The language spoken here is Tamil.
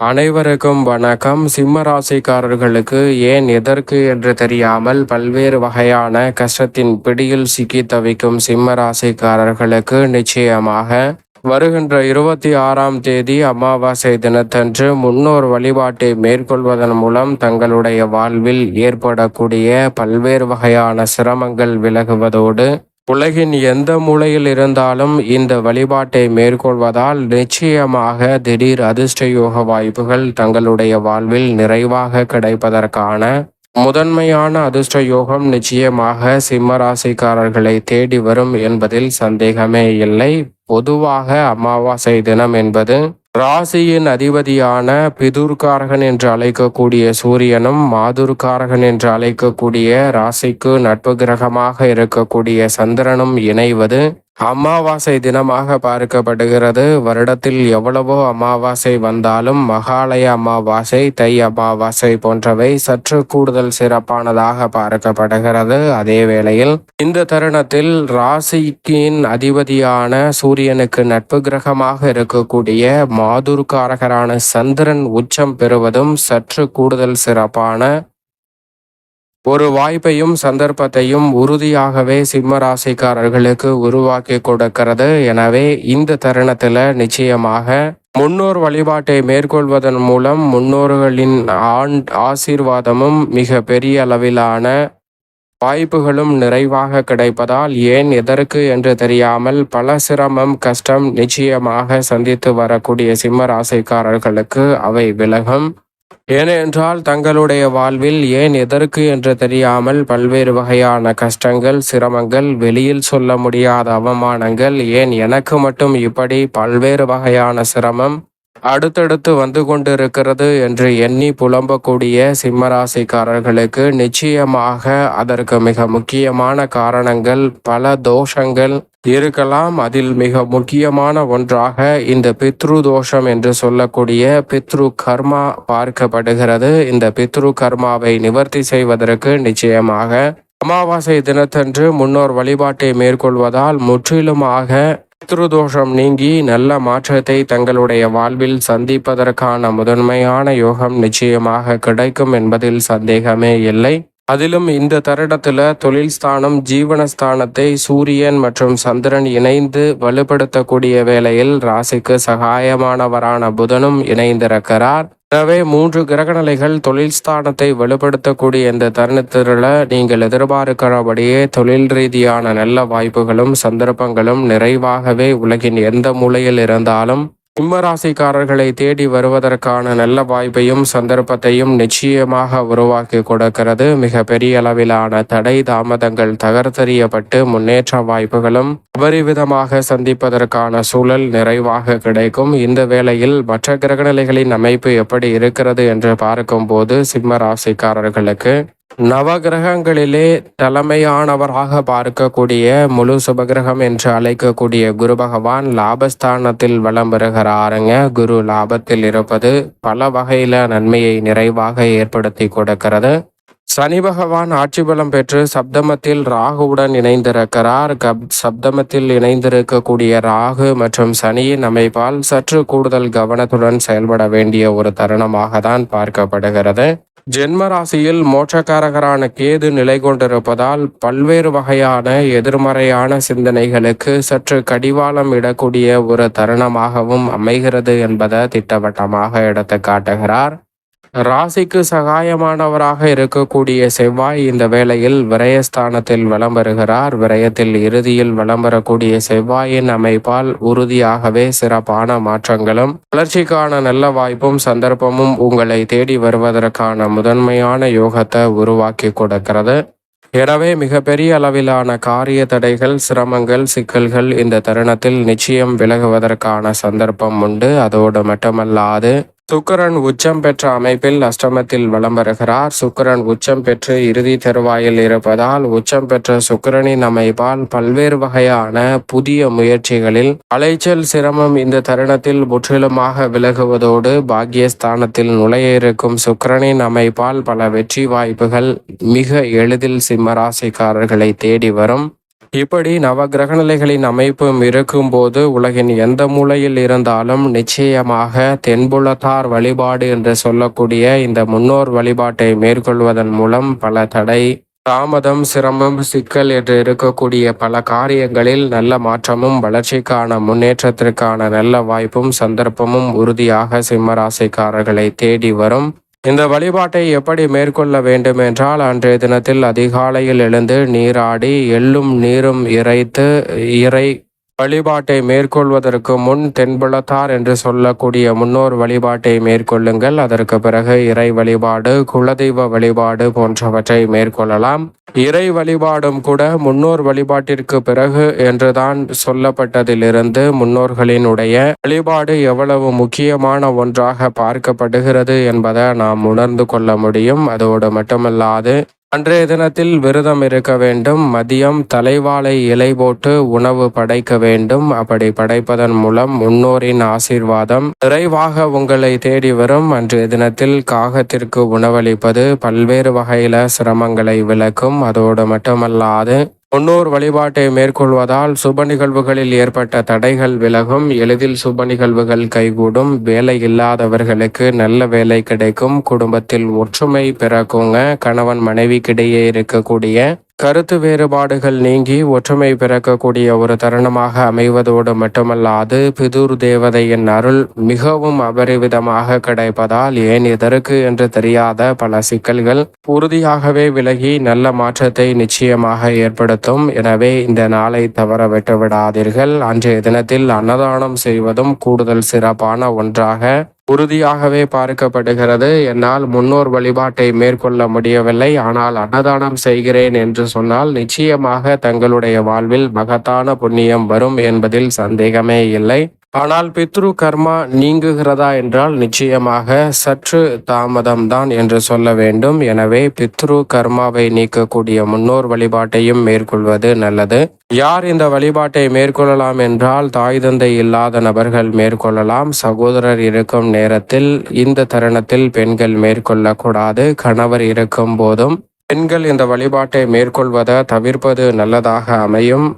அனைவருக்கும் வணக்கம். சிம்ம ராசிக்காரர்களுக்கு ஏன் எதற்கு என்று தெரியாமல் பல்வேறு வகையான கஷ்டத்தின் பிடியில் சிக்கி தவிக்கும் சிம்ம ராசிக்காரர்களுக்கு நிச்சயமாக வருகின்ற இருபத்தி ஆறாம் தேதி அமாவாசை தினத்தன்று முன்னோர் வழிபாட்டை மேற்கொள்வதன் மூலம் தங்களுடைய வாழ்வில் ஏற்படக்கூடிய பல்வேறு வகையான சிரமங்கள் விலகுவதோடு உலகின் எந்த மூலையில் இருந்தாலும் இந்த வழிபாட்டை மேற்கொள்வதால் நிச்சயமாக திடீர் அதிர்ஷ்ட யோக வாய்ப்புகள் தங்களுடைய வாழ்வில் நிறைவாக கிடைப்பதற்கான முதன்மையான அதிர்ஷ்ட யோகம் நிச்சயமாக சிம்மராசிக்காரர்களை தேடி வரும் என்பதில் சந்தேகமே இல்லை. பொதுவாக அமாவாசை தினம் என்பது ராசியின் அதிபதியான பிதுர்காரகன் என்று அழைக்கக்கூடிய சூரியனும் மாதுர்காரகன் என்று அழைக்கக்கூடிய ராசிக்கு நட்பு கிரகமாக இருக்கக்கூடிய சந்திரனும் இணைவது அமாவாசை தினமாக பார்க்கப்படுகிறது. வருடத்தில் எவ்வளவோ அமாவாசை வந்தாலும் மகாலய அமாவாசை தை அமாவாசை போன்றவை சற்று கூடுதல் சிறப்பானதாக பார்க்கப்படுகிறது. அதே வேளையில் இந்த தருணத்தில் ராசிக்கின் அதிபதியான சூரியனுக்கு நட்பு கிரகமாக இருக்கக்கூடிய மாதுர்காரகரான சந்திரன் உச்சம் பெறுவதும் சற்று கூடுதல் சிறப்பான ஒரு வாய்ப்பையும் சந்தர்ப்பத்தையும் உறுதியாகவே சிம்ம ராசிக்காரர்களுக்கு உருவாக்கி கொடுக்கிறது. எனவே இந்த தருணத்தில் நிச்சயமாக முன்னோர் வழிபாட்டை மேற்கொள்வதன் மூலம் முன்னோர்களின் ஆண் ஆசீர்வாதமும் மிக பெரிய அளவிலான வாய்ப்புகளும் நிறைவாக கிடைப்பதால் ஏன் எதற்கு என்று தெரியாமல் பல சிரமம் கஷ்டம் நிச்சயமாக சந்தித்து வரக்கூடிய சிம்ம ராசிக்காரர்களுக்கு அவை விலகும். ஏனென்றால் தங்களுடைய வாழ்வில் ஏன் எதற்கு என்று தெரியாமல் பல்வேறு வகையான கஷ்டங்கள் சிரமங்கள் வெளியில் சொல்ல முடியாத அவமானங்கள் ஏன் எனக்கு மட்டும் இப்படி பல்வேறு வகையான சிரமம் அடுத்தடுத்து வந்து கொண்டிருக்கிறது என்று எண்ணி புலம்பக்கூடிய சிம்மராசிக்காரர்களுக்கு நிச்சயமாக அதற்கு மிக முக்கியமான காரணங்கள் பல தோஷங்கள் இருக்கலாம். அதில் மிக முக்கியமான ஒன்றாக இந்த பித்ரு தோஷம் என்று சொல்லக்கூடிய பித்ரு கர்மா பார்க்கப்படுகிறது. இந்த பித்ரு கர்மாவை நிவர்த்தி செய்வதற்கு நிச்சயமாக அமாவாசை தினத்தன்று முன்னோர் வழிபாட்டை மேற்கொள்வதால் முற்றிலுமாக பித்ருதோஷம் நீங்கி நல்ல மாற்றத்தை தங்களுடைய வாழ்வில் சந்திப்பதற்கான முதன்மையான யோகம் நிச்சயமாக கிடைக்கும் என்பதில் சந்தேகமே இல்லை. அதிலும் இந்த தருடத்தில் தொழில் ஸ்தானம் ஜீவனஸ்தானத்தை சூரியன் மற்றும் சந்திரன் இணைந்து வலுப்படுத்தக்கூடிய வேளையில் ராசிக்கு சகாயமானவரான புதனும் இணைந்திருக்கிறார். எனவே மூன்று கிரகநிலைகள் தொழில் ஸ்தானத்தை வலுப்படுத்தக்கூடிய இந்த தருணத்தில் நீங்கள் எதிர்பார்க்கிறபடியே தொழில் ரீதியான நல்ல வாய்ப்புகளும் சந்தர்ப்பங்களும் நிறைவாகவே உலகின் எந்த மூலையில் இருந்தாலும் சிம்மராசிக்காரர்களை தேடி வருவதற்கான நல்ல வாய்ப்பையும் சந்தர்ப்பத்தையும் நிச்சயமாக உருவாக்கி கொடுக்கிறது. மிக பெரிய அளவிலான தடை தாமதங்கள் தகர்த்தெறியப்பட்டு முன்னேற்ற வாய்ப்புகளும் அபரிவிதமாக சந்திப்பதற்கான சூழல் நிறைவாக கிடைக்கும். இந்த வேளையில் மற்ற கிரகநிலைகளின் அமைப்பு எப்படி இருக்கிறது என்று பார்க்கும்போது சிம்ம ராசிக்காரர்களுக்கு நவகிரகங்களிலே தலைமையானவராக பார்க்கக்கூடிய முழு சுபகிரகம் என்று அழைக்கக்கூடிய குரு பகவான் லாபஸ்தானத்தில் வளம் பெறுகிறாருங்க குரு லாபத்தில் இருப்பது பல வகையில நன்மையை நிறைவாக ஏற்படுத்தி கொடுக்கிறது. சனி பகவான் ஆட்சி பலம் பெற்று சப்தமத்தில் ராகுவுடன் இணைந்திருக்கிறார். கப் சப்தமத்தில் இணைந்திருக்கக்கூடிய ராகு மற்றும் சனியின் அமைப்பால் சற்று கூடுதல் கவனத்துடன் செயல்பட வேண்டிய ஒரு தருணமாக தான் பார்க்கப்படுகிறது. ஜென்ம ராசியில் மோட்சக்காரகரான கேது நிலை கொண்டிருப்பதால் பல்வேறு வகையான எதிர்மறையான சிந்தனைகளுக்கு சற்று கடிவாளம் இடக்கூடிய ஒரு தருணமாகவும் அமைகிறது என்பதை திட்டவட்டமாக எடுத்து காட்டுகிறார் ராசிக்கு சகாயமானவராக இருக்கக்கூடிய செவ்வாய் இந்த வேளையில் விரயஸ்தானத்தில் வலம் வருகிறார். விரயத்தில் இறுதியில் வலம் வரக்கூடிய செவ்வாயின் அமைப்பால் உறுதியாகவே சிறப்பான மாற்றங்களும் வளர்ச்சிக்கான நல்ல வாய்ப்பும் சந்தர்ப்பமும் உங்களை தேடி வருவதற்கான முதன்மையான யோகத்தை உருவாக்கி கொடுக்கிறது. எனவே மிகப்பெரிய அளவிலான காரிய தடைகள் சிரமங்கள் சிக்கல்கள் இந்த தருணத்தில் நிச்சயம் விலகுவதற்கான சந்தர்ப்பம் உண்டு. அதோடு மட்டுமல்லாது சுக்கரன் உச்சம் பெற்ற அமைப்பில் அஷ்டமத்தில் வலம் வருகிறார். சுக்கரன் உச்சம் பெற்று இறுதி தருவாயில் இருப்பதால் உச்சம் பெற்ற சுக்கரனின் அமைப்பால் பல்வேறு வகையான புதிய முயற்சிகளில் அலைச்சல் சிரமம் இந்த தருணத்தில் முற்றிலுமாக விலகுவதோடு பாக்கியஸ்தானத்தில் நுழைய இருக்கும் சுக்கரனின் அமைப்பால் பல வெற்றி வாய்ப்புகள் மிக எளிதில் சிம்மராசிக்காரர்களை தேடி வரும். இப்படி நவகிரக நிலைகளின் அமைப்பும் இருக்கும்போது உலகின் எந்த மூலையில் இருந்தாலும் நிச்சயமாக தென்புலத்தார் வழிபாடு என்று சொல்லக்கூடிய இந்த முன்னோர் வழிபாட்டை மேற்கொள்வதன் மூலம் பல தடை தாமதம் சிரமம் சிக்கல் என்று இருக்கக்கூடிய பல காரியங்களில் நல்ல மாற்றமும் வளர்ச்சிக்கான முன்னேற்றத்திற்கான நல்ல வாய்ப்பும் சந்தர்ப்பமும் உறுதியாக சிம்மராசிக்காரர்களை தேடி வரும். இந்த வழிபாட்டை எப்படி மேற்கொள்ள வேண்டும் என்றால் அன்றைய தினத்தில் அதிகாலையில் எழுந்து நீராடி எள்ளும் நீரும் இறைத்து இறை வழிபாட்டை மேற்கொள்வதற்கு முன் தென்புலத்தார் என்று சொல்லக்கூடிய முன்னோர் வழிபாட்டை மேற்கொள்ளுங்கள். அதற்கு பிறகு இறை வழிபாடு குலதெய்வ வழிபாடு போன்றவற்றை மேற்கொள்ளலாம். இறை வழிபாடும் கூட முன்னோர் வழிபாட்டிற்கு பிறகு என்றுதான் சொல்லப்பட்டதிலிருந்து முன்னோர்களினுடைய வழிபாடு எவ்வளவு முக்கியமான ஒன்றாக பார்க்கப்படுகிறது என்பதை நாம் உணர்ந்து கொள்ள முடியும். அதோடு மட்டுமல்லாது அன்றைய தினத்தில் விரதம் இருக்க வேண்டும். மதியம் தலைவாழை இலை போட்டு உணவு படைக்க வேண்டும். அப்படி படைப்பதன் மூலம் முன்னோரின் ஆசீர்வாதம் நிறைவாக உங்களை தேடி வரும். அன்றைய தினத்தில் காகத்திற்கு உணவளிப்பது பல்வேறு வகையில சிரமங்களை விளக்கும். அதோடு மட்டுமல்லாது முன்னோர் வழிபாட்டை மேற்கொள்வதால் சுப நிகழ்வுகளில் ஏற்பட்ட தடைகள் விலகும். எளிதில் சுப நிகழ்வுகள் கைகூடும். வேலை இல்லாதவர்களுக்கு நல்ல வேலை கிடைக்கும். குடும்பத்தில் ஒற்றுமை பிறக்குங்க. கணவன் மனைவிக்கிடையே இருக்கக்கூடிய கருத்து வேறுபாடுகள் நீங்கி ஒற்றுமை பிறக்கக்கூடிய ஒரு தருணமாக அமைவதோடு மட்டுமல்லாது பிதுர் தேவதையின் அருள் மிகவும் அபரிவிதமாக கிடைப்பதால் ஏன் எதற்கு என்று தெரியாத பல சிக்கல்கள் உறுதியாகவே விலகி நல்ல மாற்றத்தை நிச்சயமாக ஏற்படுத்தும். எனவே இந்த நாளை தவற விட்டுவிடாதீர்கள். அன்றைய தினத்தில் அன்னதானம் செய்வதும் கூடுதல் சிறப்பான ஒன்றாக உறுதியாகவே பார்க்கப்படுகிறது. என்னால் முன்னோர் வழிபாட்டை மேற்கொள்ள முடியவில்லை. ஆனால் அன்னதானம் செய்கிறேன் என்று சொன்னால் நிச்சயமாக தங்களுடைய வாழ்வில் மகத்தான புண்ணியம் வரும் என்பதில் சந்தேகமே இல்லை. ஆனால் பித்ரு கர்மா நீங்குகிறதா என்றால் நிச்சயமாக சற்று தாமதம்தான் என்று சொல்ல வேண்டும். எனவே பித்ரு கர்மாவை நீக்கக்கூடிய முன்னோர் வழிபாட்டையும் மேற்கொள்வது நல்லது. யார் இந்த வழிபாட்டை மேற்கொள்ளலாம் என்றால் தாய் தந்தை இல்லாத நபர்கள் மேற்கொள்ளலாம். சகோதரர் இருக்கும் நேரத்தில் இந்த தருணத்தில் பெண்கள் மேற்கொள்ளக்கூடாது. கணவர் இருக்கும் போதும் பெண்கள் இந்த வழிபாட்டை மேற்கொள்வதை தவிர்ப்பது நல்லதாக அமையும்.